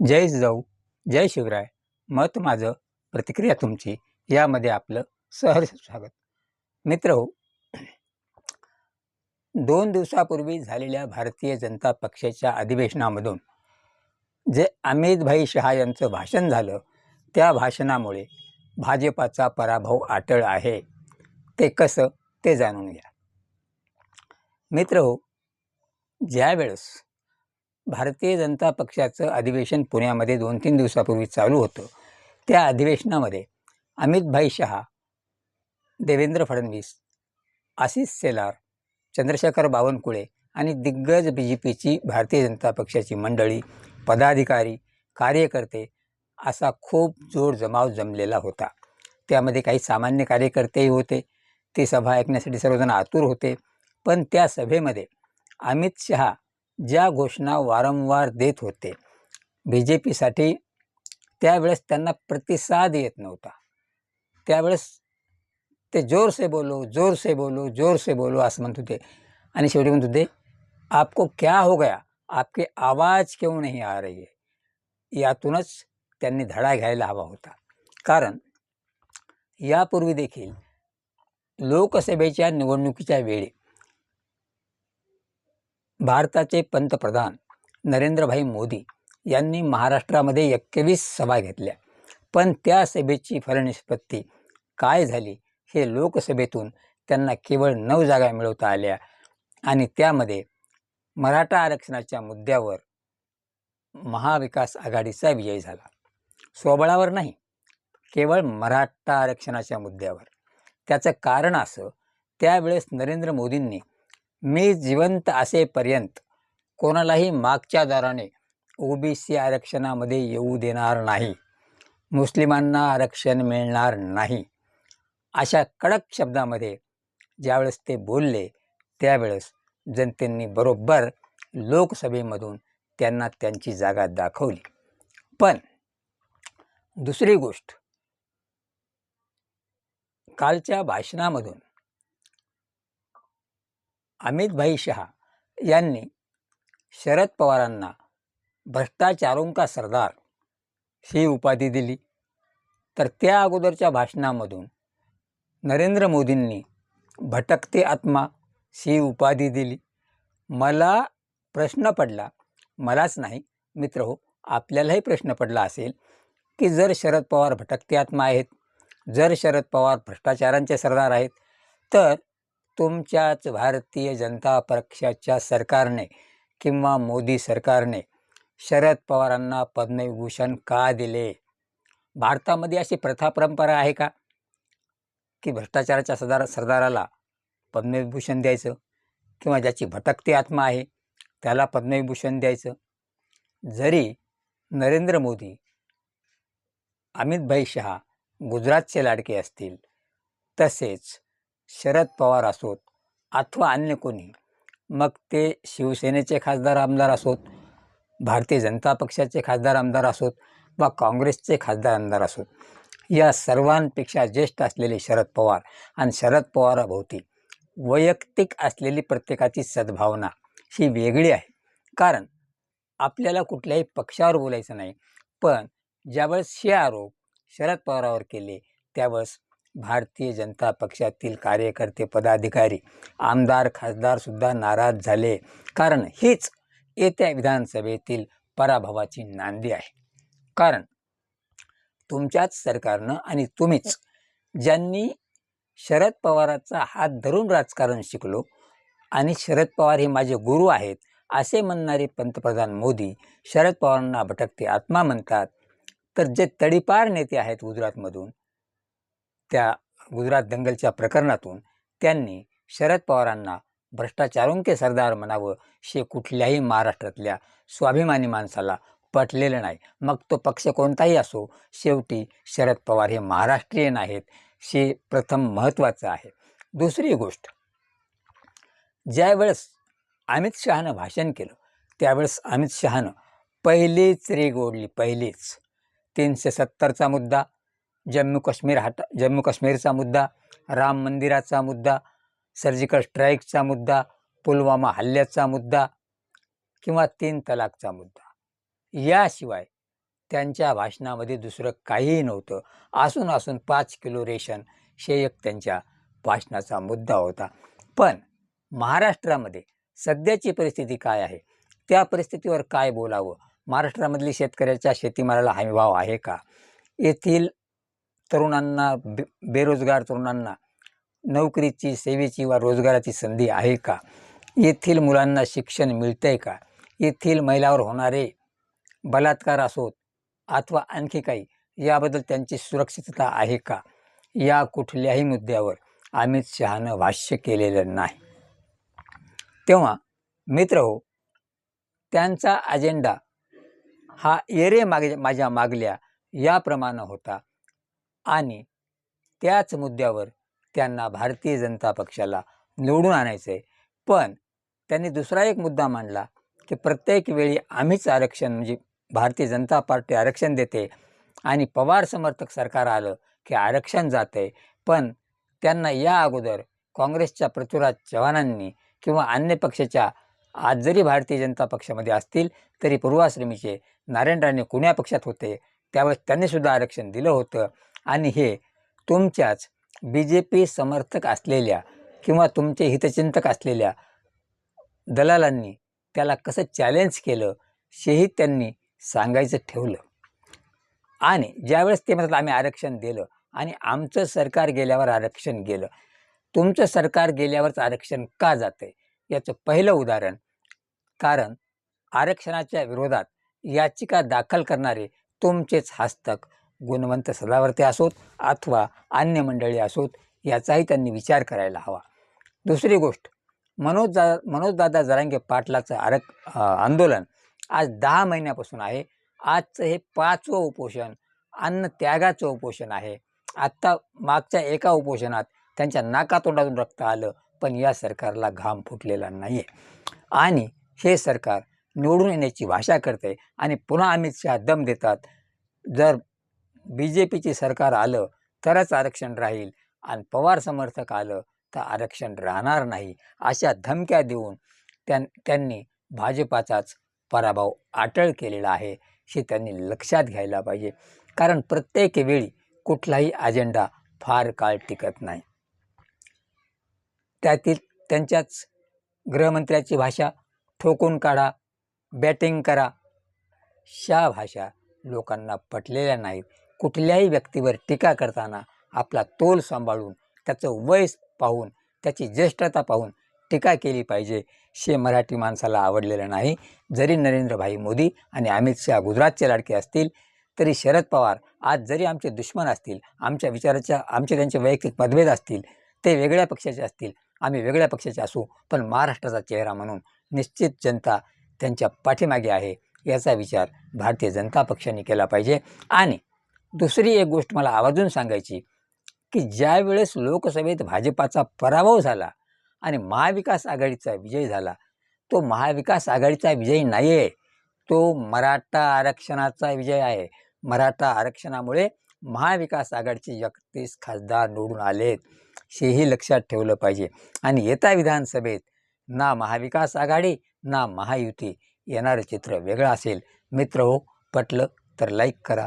जय जाऊ जय शिवराय. मत माझं प्रतिक्रिया तुमची यामध्ये आपलं सहर्ष स्वागत. मित्र हो दोन दिवसापूर्वी झालेल्या भारतीय जनता पक्षाच्या अधिवेशनामधून जे अमितभाई शहा यांचं भाषण झालं त्या भाषणामुळे भाजपाचा पराभव आटळ आहे. ते कसं ते जाणून घ्या. मित्र हो ज्यावेळेस भारतीय जनता पक्षाचं अधिवेशन पुण्यामध्ये दोन तीन दिवसापूर्वी चालू होतं. त्या अधिवेशनामध्ये अमितभाई शहा देवेंद्र फडणवीस आशिष सेलार चंद्रशेखर बावनकुळे आणि दिग्गज बी जे पीची भारतीय जनता पक्षाची मंडळी पदाधिकारी कार्यकर्ते असा खूप जोड जमाव जमलेला होता. त्यामध्ये काही सामान्य कार्यकर्तेही होते. ती सभा ऐकण्यासाठी सर्वजण आतुर होते. पण त्या सभेमध्ये अमित शहा ज्या घोषणा वारंवार देत होते बी जे पीसाठी त्यावेळेस त्यांना प्रतिसाद येत नव्हता. त्यावेळेस ते जोर से बोलो जोर से बोलो जोर से बोलो असं म्हणत होते. आणि शेवटी म्हणत होते आपको क्या हो गया? आपकी आवाज क्यों नहीं आ रही है? यातूनच त्यांनी धडा घ्यायला हवा होता. कारण यापूर्वी देखील लोकसभेच्या निवडणुकीच्या वेळी भारताचे पंतप्रधान नरेंद्रभाई मोदी यांनी महाराष्ट्रामध्ये एकवीस सभा घेतल्या. पण त्या सभेची फलनिष्पत्ती काय झाली हे लोकसभेतून त्यांना केवळ नऊ जागा मिळवता आल्या आणि त्यामध्ये मराठा आरक्षणाच्या मुद्द्यावर महाविकास आघाडीचा विजय झाला. स्वबळावर नाही केवळ मराठा आरक्षणाच्या मुद्द्यावर. त्याचं कारण असं त्यावेळेस नरेंद्र मोदींनी मी जिवंत असेपर्यंत कोणालाही मागच्या दाराने ओबीसी आरक्षणामध्ये येऊ देणार नाही. मुस्लिमांना आरक्षण मिळणार नाही. अशा कडक शब्दामध्ये ज्यावेळेस ते बोलले त्यावेळेस जनतेने बरोबर लोकसभेमधून त्यांना त्यांची जागा दाखवली. पण दुसरी गोष्ट कालच्या भाषणामधून अमितभाई शहा यांनी शरद पवारांना भ्रष्टाचारों का सरदार ही उपाधी दिली. तर त्या अगोदरच्या भाषणामधून नरेंद्र मोदींनी भटकते आत्मा ही उपाधी दिली. मला प्रश्न पडला मलाच नाही मित्र हो आपल्यालाही प्रश्न पडला असेल की जर शरद पवार भटकते आत्मा आहेत जर शरद पवार भ्रष्टाचारांचे सरदार आहेत तर तुमच्याच भारतीय जनता पक्षाच्या सरकारने किंवा मोदी सरकारने शरद पवारांना पद्मविभूषण का दिले? भारतामध्ये अशी प्रथा परंपरा आहे का? की भ्रष्टाचाराच्या सरदार सरदाराला पद्मविभूषण द्यायचं किंवा ज्याची भटकती आत्मा आहे त्याला पद्मविभूषण द्यायचं? जरी नरेंद्र मोदी अमित भाई शहा गुजरातचे लाडके असतील तसेच शरद पवार असोत अथवा अन्य कोणी मग ते शिवसेनेचे खासदार आमदार असोत भारतीय जनता पक्षाचे खासदार आमदार असोत वा काँग्रेसचे खासदार आमदार असोत. या सर्वांपेक्षा ज्येष्ठ असलेले शरद पवार आणि शरद पवाराभोवती वैयक्तिक असलेली प्रत्येकाची सद्भावना ही वेगळी आहे. कारण आपल्याला कुठल्याही पक्षावर बोलायचं नाही पण ज्यावेळेस हे आरोप शरद पवारावर केले त्यावेळेस भारतीय जनता पक्षातील कार्यकर्ते पदाधिकारी आमदार खासदारसुद्धा नाराज झाले. कारण हीच येत्या विधानसभेतील पराभवाची नांदी आहे. कारण तुमच्याच सरकारनं आणि तुम्हीच ज्यांनी शरद पवाराचा हात धरून राजकारण शिकलो आणि शरद पवार हे माझे गुरु आहेत असे म्हणणारे पंतप्रधान मोदी शरद पवारांना भटकते आत्मा म्हणतात. तर जे तडीपार नेते आहेत गुजरातमधून त्या गुजरात दंगलच्या प्रकरणातून त्यांनी शरद पवारांना भ्रष्टाचारों के सरदार म्हणावं शे कुठल्याही महाराष्ट्रातल्या स्वाभिमानी माणसाला पटलेलं नाही. मग तो पक्ष कोणताही असो शेवटी शरद पवार हे महाराष्ट्रीयन आहेत हे प्रथम महत्त्वाचं आहे. दुसरी गोष्ट ज्यावेळेस अमित शहानं भाषण केलं त्यावेळेस अमित शहानं पहिलीच रेग ओढली पहिलीच. तीनशे सत्तरचा मुद्दा जम्मू काश्मीर हटा जम्मू काश्मीरचा मुद्दा राम मंदिराचा मुद्दा सर्जिकल स्ट्राईकचा मुद्दा पुलवामा हल्ल्याचा मुद्दा किंवा तीन तलाकचा मुद्दा. याशिवाय त्यांच्या भाषणामध्ये दुसरं काहीही नव्हतं. असून असून पाच किलो रेशन हे एक त्यांच्या भाषणाचा मुद्दा होता. पण महाराष्ट्रामध्ये सध्याची परिस्थिती काय आहे? त्या परिस्थितीवर काय बोलावं? महाराष्ट्रामधली शेतकऱ्याच्या शेतीमालाला हमीभाव आहे का? येथील तरुणांना बे बेरोजगार तरुणांना नोकरीची सेवेची वा रोजगाराची संधी आहे का? येथील मुलांना शिक्षण मिळतं आहे का? येथील महिलावर होणारे बलात्कार असोत अथवा आणखी काही याबद्दल त्यांची सुरक्षितता आहे का? या कुठल्याही मुद्द्यावर अमित शहानं भाष्य केलेलं नाही. तेव्हा मित्र हो त्यांचा अजेंडा हा एरे मागे माझ्या मागल्या याप्रमाणे होता. आणि त्याच मुद्द्यावर त्यांना भारतीय जनता पक्षाला निवडून आणायचं आहे पण त्यांनी दुसरा एक मुद्दा मांडला की प्रत्येक वेळी आम्हीच आरक्षण म्हणजे भारतीय जनता पार्टी आरक्षण देते आणि पवार समर्थक सरकार आलं की आरक्षण जाते पण त्यांना या अगोदर काँग्रेसच्या पृथ्वीराज चव्हाणांनी किंवा अन्य पक्षाच्या आज जरी भारतीय जनता पक्षामध्ये असतील तरी पूर्वाश्रमीचे नारायण राणे कुण्या पक्षात होते त्यावेळेस त्यांनीसुद्धा आरक्षण दिलं होतं. आणि हे तुमच्याच बी जे पी समर्थक असलेल्या किंवा तुमचे हितचिंतक असलेल्या दलालांनी त्याला कसं चॅलेंज केलं हेही त्यांनी सांगायचं ठेवलं. आणि ज्यावेळेस ते म्हणतात आम्ही आरक्षण दिलं आणि आमचं सरकार गेल्यावर आरक्षण गेलं. तुमचं सरकार गेल्यावरच आरक्षण का जातं याचं पहिलं उदाहरण कारण आरक्षणाच्या विरोधात याचिका दाखल करणारे तुमचेच हस्तक गुणवंत सदावर्ते असोत अथवा अन्य मंडळी असोत याचाही त्यांनी विचार करायला हवा. दुसरी गोष्ट मनोज दा मनोजदादा जरांगे पाटलाचं आरक आंदोलन आज दहा महिन्यापासून आहे. आजचं हे पाचवं उपोषण अन्न त्यागाचं उपोषण आहे. आत्ता मागच्या एका उपोषणात त्यांच्या नाकातोंडातून रक्त आलं पण या सरकारला घाम फुटलेला नाही आहे आणि हे सरकार निवडून येण्याची भाषा करते आणि पुन्हा अमित शहा दम देतात. जर बी जे पीचे सरकार आलं तरच आरक्षण राहील आणि पवार समर्थक आलं तर आरक्षण राहणार नाही अशा धमक्या देऊन त्यां त्यांनी भाजपाचाच पराभव अटळ केलेला आहे हे त्यांनी लक्षात घ्यायला पाहिजे. कारण प्रत्येक वेळी कुठलाही अजेंडा फार काळ टिकत नाही. त्यातील त्यांच्याच गृहमंत्र्याची भाषा ठोकून काढा बॅटिंग करा शा भाषा लोकांना पटलेल्या नाहीत. कुठल्याही व्यक्तीवर टीका करताना आपला तोल सांभाळून त्याचं वय पाहून त्याची ज्येष्ठता पाहून टीका केली पाहिजे शे मराठी माणसाला आवडलेलं नाही. जरी नरेंद्रभाई मोदी आणि अमित शहा गुजरातचे लाडके असतील तरी शरद पवार आज जरी आमचे दुश्मन असतील आमच्या विचाराच्या आमचे त्यांचे वैयक्तिक मतभेद असतील ते वेगळ्या पक्षाचे असतील आम्ही वेगळ्या पक्षाचे असू पण महाराष्ट्राचा चेहरा म्हणून निश्चित जनता त्यांच्या पाठीमागे आहे याचा विचार भारतीय जनता पक्षाने केला पाहिजे. आणि दुसरी एक गोष्ट मला आवर्जून सांगायची की ज्या वेळेस लोकसभेत भाजपाचा पराभव झाला आणि महाविकास आघाडीचा विजय झाला तो महाविकास आघाडीचा विजय नाही आहे तो मराठा आरक्षणाचा विजय आहे. मराठा आरक्षणामुळे महाविकास आघाडीचे एकतीस खासदार निवडून आलेत हेही लक्षात ठेवलं पाहिजे. आणि येत्या विधानसभेत ना महाविकास आघाडी ना महायुती येणारं चित्र वेगळं असेल. मित्र हो पटलं तर लाईक करा.